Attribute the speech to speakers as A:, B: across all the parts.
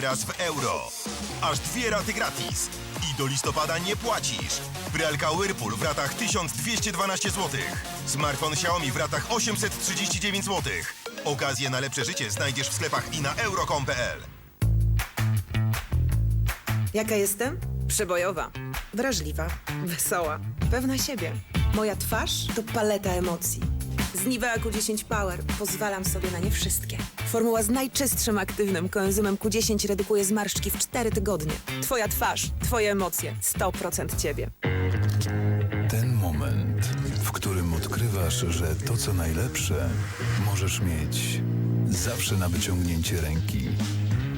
A: teraz w euro. Aż dwie raty gratis. I do listopada nie płacisz. Pralka Whirlpool w ratach 1212 zł. Smartfon Xiaomi w ratach 839 zł. Okazję na lepsze życie znajdziesz w sklepach i na euro.com.pl.
B: Jaka jestem? Przebojowa, wrażliwa, wesoła, pewna siebie. Moja twarz to paleta emocji. Z Nivea Q10 Power pozwalam sobie na nie wszystkie. Formuła z najczystszym aktywnym koenzymem Q10 redukuje zmarszczki w 4 tygodnie. Twoja twarz, twoje emocje, 100% ciebie.
C: Ten moment, w którym odkrywasz, że to co najlepsze możesz mieć zawsze na wyciągnięcie ręki.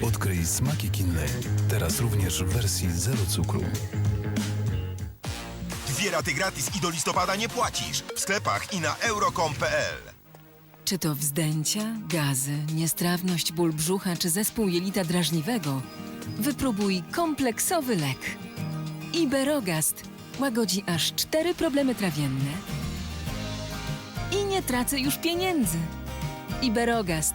C: Odkryj smaki Kinley. Teraz również w wersji zero cukru.
A: Dwie raty gratis i do listopada nie płacisz. W sklepach i na euro.com.pl.
D: Czy to wzdęcia, gazy, niestrawność, ból brzucha czy zespół jelita drażliwego? Wypróbuj kompleksowy lek. Iberogast łagodzi aż cztery problemy trawienne i nie tracę już pieniędzy. Iberogast.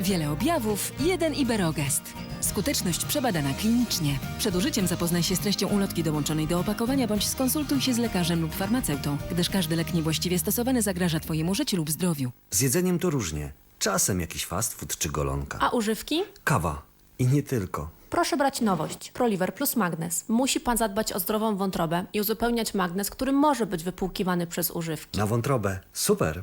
D: Wiele objawów, jeden Iberogast. Skuteczność przebadana klinicznie. Przed użyciem zapoznaj się z treścią ulotki dołączonej do opakowania bądź skonsultuj się z lekarzem lub farmaceutą, gdyż każdy lek niewłaściwie stosowany zagraża Twojemu życiu lub zdrowiu.
E: Z jedzeniem to różnie. Czasem jakiś fast food czy golonka.
F: A używki?
E: Kawa. I nie tylko.
F: Proszę brać nowość. Proliver plus magnez. Musi pan zadbać o zdrową wątrobę i uzupełniać magnez, który może być wypłukiwany przez używki.
E: Na wątrobę. Super.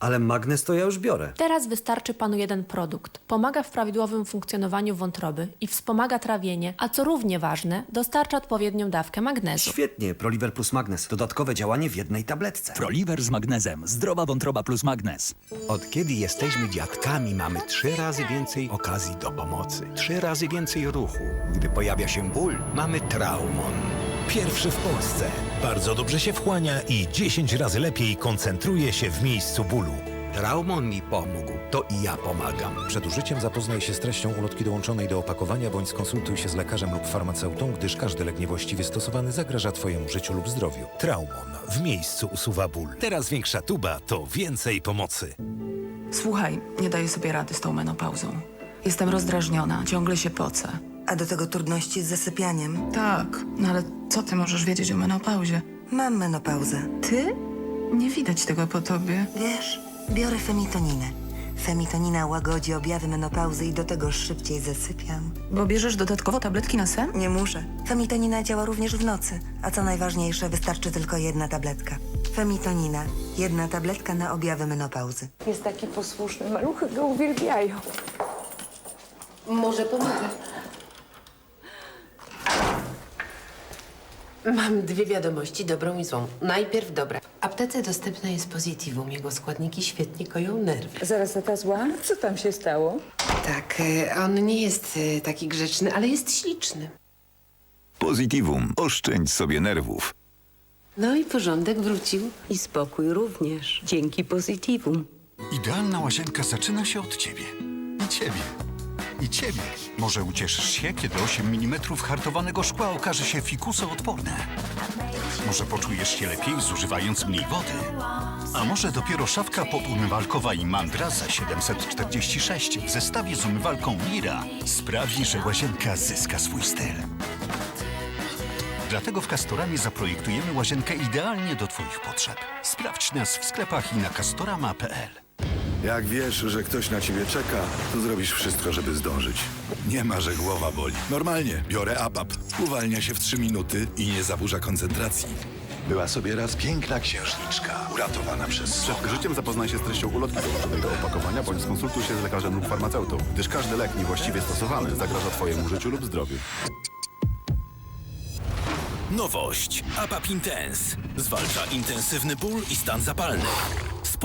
E: Ale magnes to ja już biorę.
F: Teraz wystarczy panu jeden produkt. Pomaga w prawidłowym funkcjonowaniu wątroby i wspomaga trawienie, a co równie ważne, dostarcza odpowiednią dawkę magnezu.
E: Świetnie. Proliver plus magnes. Dodatkowe działanie w jednej tabletce.
G: Proliver z magnezem. Zdrowa wątroba plus magnez.
H: Od kiedy jesteśmy dziadkami, mamy trzy razy więcej okazji do pomocy, trzy razy więcej ruchu. Gdy pojawia się ból, mamy Traumon.
I: Pierwszy w Polsce. Bardzo dobrze się wchłania i 10 razy lepiej koncentruje się w miejscu bólu.
H: Traumon mi pomógł, to i ja pomagam.
J: Przed użyciem zapoznaj się z treścią ulotki dołączonej do opakowania bądź skonsultuj się z lekarzem lub farmaceutą, gdyż każdy lek niewłaściwie stosowany zagraża Twojemu życiu lub zdrowiu.
I: Traumon w miejscu usuwa ból. Teraz większa tuba to więcej pomocy.
K: Słuchaj, nie daję sobie rady z tą menopauzą. Jestem rozdrażniona, ciągle się pocę.
L: A do tego trudności z zasypianiem.
K: Tak, no ale co ty możesz wiedzieć o menopauzie?
L: Mam menopauzę.
K: Ty? Nie widać tego po tobie.
L: Wiesz, biorę femitoninę. Femitonina łagodzi objawy menopauzy i do tego szybciej zasypiam.
K: Bo bierzesz dodatkowo tabletki na sen?
L: Nie muszę. Femitonina działa również w nocy, a co najważniejsze, wystarczy tylko jedna tabletka. Femitonina. Jedna tabletka na objawy menopauzy.
M: Jest taki posłuszny, maluchy go uwielbiają. Może pomogę. Mam dwie wiadomości, dobrą i złą. Najpierw dobra. W aptece dostępne jest Positivum. Jego składniki świetnie koją nerwy.
N: Zaraz, a ta zła? Co tam się stało?
M: Tak, e, on nie jest e, taki grzeczny, ale jest śliczny.
C: Positivum. Oszczędź sobie nerwów.
M: No i porządek wrócił.
N: I spokój również, dzięki Positivum.
O: Idealna łazienka zaczyna się od ciebie. I ciebie. I ciebie. Może ucieszysz się, kiedy 8 mm hartowanego szkła okaże się fikusoodporne. Może poczujesz się lepiej, zużywając mniej wody. A może dopiero szafka podumywalkowa i mandra za 746 w zestawie z umywalką Mira sprawi, że łazienka zyska swój styl. Dlatego w Castoramie zaprojektujemy łazienkę idealnie do Twoich potrzeb. Sprawdź nas w sklepach i na castorama.pl.
P: Jak wiesz, że ktoś na ciebie czeka, to zrobisz wszystko, żeby zdążyć. Nie ma, że głowa boli. Normalnie, biorę ABAP. Uwalnia się w 3 minuty i nie zaburza koncentracji. Była sobie raz piękna księżniczka, uratowana przez
Q: Przed użyciem zapoznaj się z treścią ulotki dołączonej do opakowania bądź skonsultuj się z lekarzem lub farmaceutą, gdyż każdy lek niewłaściwie stosowany zagraża Twojemu życiu lub zdrowiu.
I: Nowość. APAP Intense. Zwalcza intensywny ból i stan zapalny.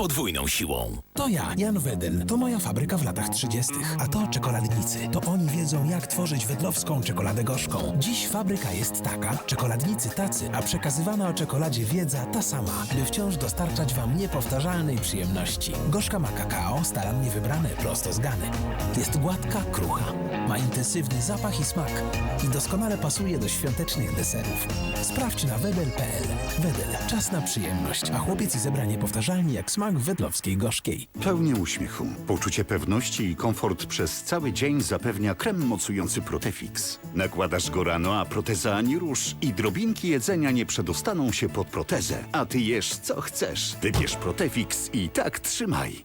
I: Podwójną siłą.
R: To ja, Jan Wedel. To moja fabryka w latach 30. A to czekoladnicy. To oni wiedzą, jak tworzyć wedlowską czekoladę gorzką. Dziś fabryka jest taka, czekoladnicy tacy, a przekazywana o czekoladzie wiedza ta sama, by wciąż dostarczać wam niepowtarzalnej przyjemności. Gorzka ma kakao, starannie wybrane prosto z gany. Jest gładka, krucha. Ma intensywny zapach i smak. I doskonale pasuje do świątecznych deserów. Sprawdź na wedel.pl. Wedel. Czas na przyjemność. A chłopiec i zebra niepowtarzalni jak smak smak wedlowskiej gorzkiej.
O: Pełnie uśmiechu, poczucie pewności i komfort przez cały dzień zapewnia krem mocujący Protefix. Nakładasz go rano, a proteza ani rusz i drobinki jedzenia nie przedostaną się pod protezę. A ty jesz co chcesz. Wybierz Protefix i tak trzymaj.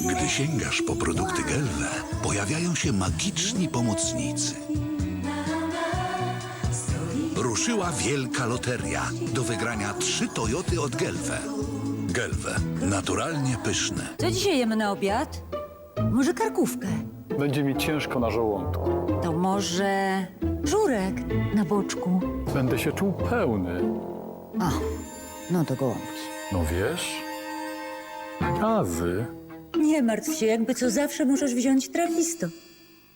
S: Gdy sięgasz po produkty Gelwe, pojawiają się magiczni pomocnicy. Ruszyła wielka loteria. Do wygrania trzy Toyoty od Gelwe. Gelwe. Naturalnie pyszne.
N: Co dzisiaj jemy na obiad? Może karkówkę?
T: Będzie mi ciężko na żołądku.
N: To może żurek na boczku?
T: Będę się czuł pełny.
N: O, no to gołąbki.
T: No wiesz? Gazy.
N: Nie martw się, jakby co zawsze możesz wziąć trawisto.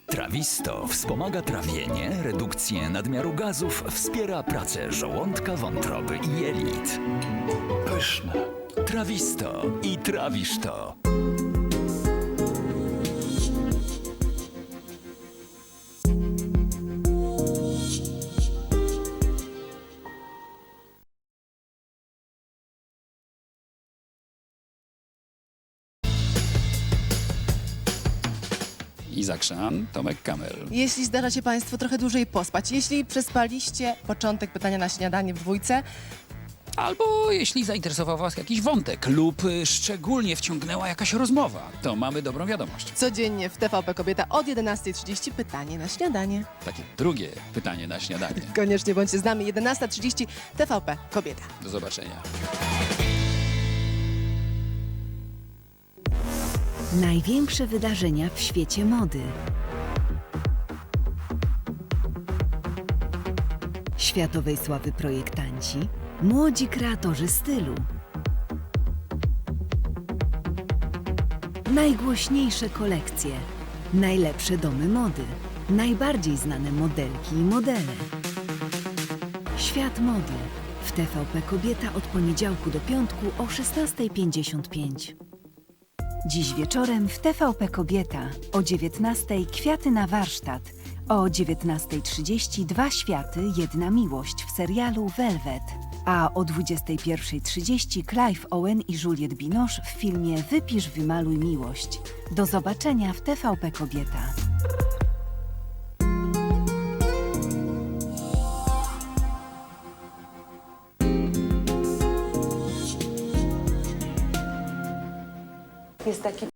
G: Trawisto wspomaga trawienie, redukcję nadmiaru gazów, wspiera pracę żołądka, wątroby i jelit.
T: Pyszne.
G: Trawisto i trawisz to.
U: Izak Szan, Tomek Kamel.
V: Jeśli zdarza się Państwu trochę dłużej pospać, jeśli przespaliście początek pytania na śniadanie w dwójce,
U: Albo jeśli zainteresował Was jakiś wątek lub y, szczególnie wciągnęła jakaś rozmowa, to mamy dobrą wiadomość.
V: codziennie w TVP Kobieta od 11.30 pytanie na śniadanie.
U: Takie drugie pytanie na śniadanie.
V: Koniecznie bądźcie z nami, 11.30 TVP Kobieta.
U: Do zobaczenia.
W: Największe wydarzenia w świecie mody. Światowej sławy projektanci, młodzi kreatorzy stylu. Najgłośniejsze kolekcje, najlepsze domy mody, najbardziej znane modelki i modele. Świat mody w TVP Kobieta od poniedziałku do piątku o 16.55. Dziś wieczorem w TVP Kobieta o 19:00 Kwiaty na warsztat, o 19.30 Dwa światy, jedna miłość w serialu Velvet, a o 21.30 Clive Owen i Juliette Binoche w filmie Wypisz, wymaluj miłość. Do zobaczenia w TVP Kobieta.
X: Jest taki